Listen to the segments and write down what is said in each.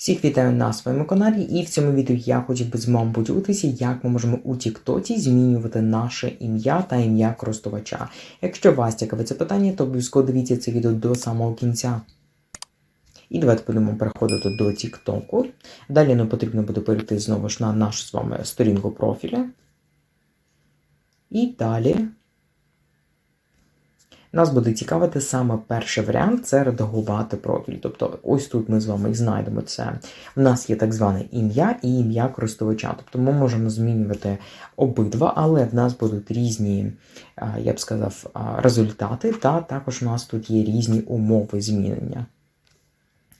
Всіх вітаю на своєму каналі, і в цьому відео я хотів би з вами поділитися, як ми можемо у Тіктоці змінювати наше ім'я та ім'я користувача. Якщо вас цікавить це питання, то обов'язково дивіться це відео до самого кінця. І давайте будемо переходити до Тіктоку. Далі нам потрібно буде перейти знову ж на нашу з вами сторінку профіля. І далі нас буде цікавити саме перший варіант це редагувати профіль. Тобто, ось тут ми з вами і знайдемо це. У нас є так зване ім'я і ім'я користувача. Тобто ми можемо змінювати обидва, але в нас будуть різні, я б сказав, результати, та також у нас тут є різні умови змінення.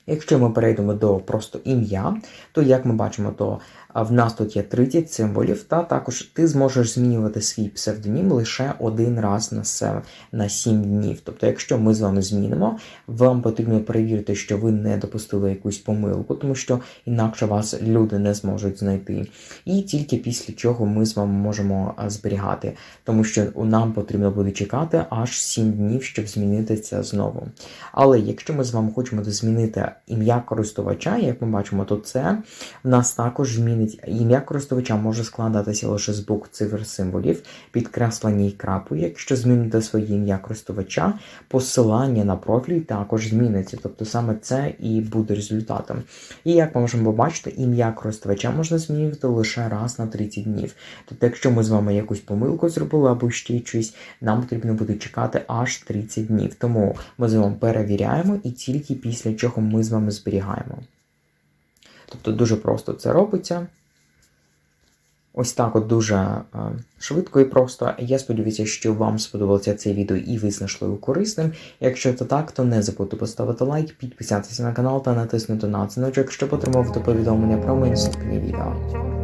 Якщо ми перейдемо до просто ім'я, то як ми бачимо, то в нас тут є 30 символів, та також ти зможеш змінювати свій псевдонім лише один раз на, на 7 днів. Тобто, якщо ми з вами змінимо, вам потрібно перевірити, що ви не допустили якусь помилку, тому що інакше вас люди не зможуть знайти. І тільки після чого ми з вами можемо зберігати, тому що нам потрібно буде чекати аж 7 днів, щоб змінити це знову. Але якщо ми з вами хочемо змінити ім'я користувача, як ми бачимо, то це в нас також змінить ім'я користувача може складатися лише з букв цифр символів, підкреслені і крапу. Якщо змінити своє ім'я користувача, посилання на профіль також зміниться. Тобто саме це і буде результатом. І як ми можемо побачити, ім'я користувача можна змінювати лише раз на 30 днів. Тобто, якщо ми з вами якусь помилку зробили або ще щось, нам потрібно буде чекати аж 30 днів. Тому ми з вами перевіряємо і тільки після чого ми з вами зберігаємо. Тобто дуже просто це робиться. Ось так от дуже е, швидко і просто. Я сподіваюся, що вам сподобалося це відео і ви знайшли його корисним. Якщо це так, то не забудьте поставити лайк, підписатися на канал та натиснути на дзвіночок, щоб отримувати повідомлення про мої наступні відео.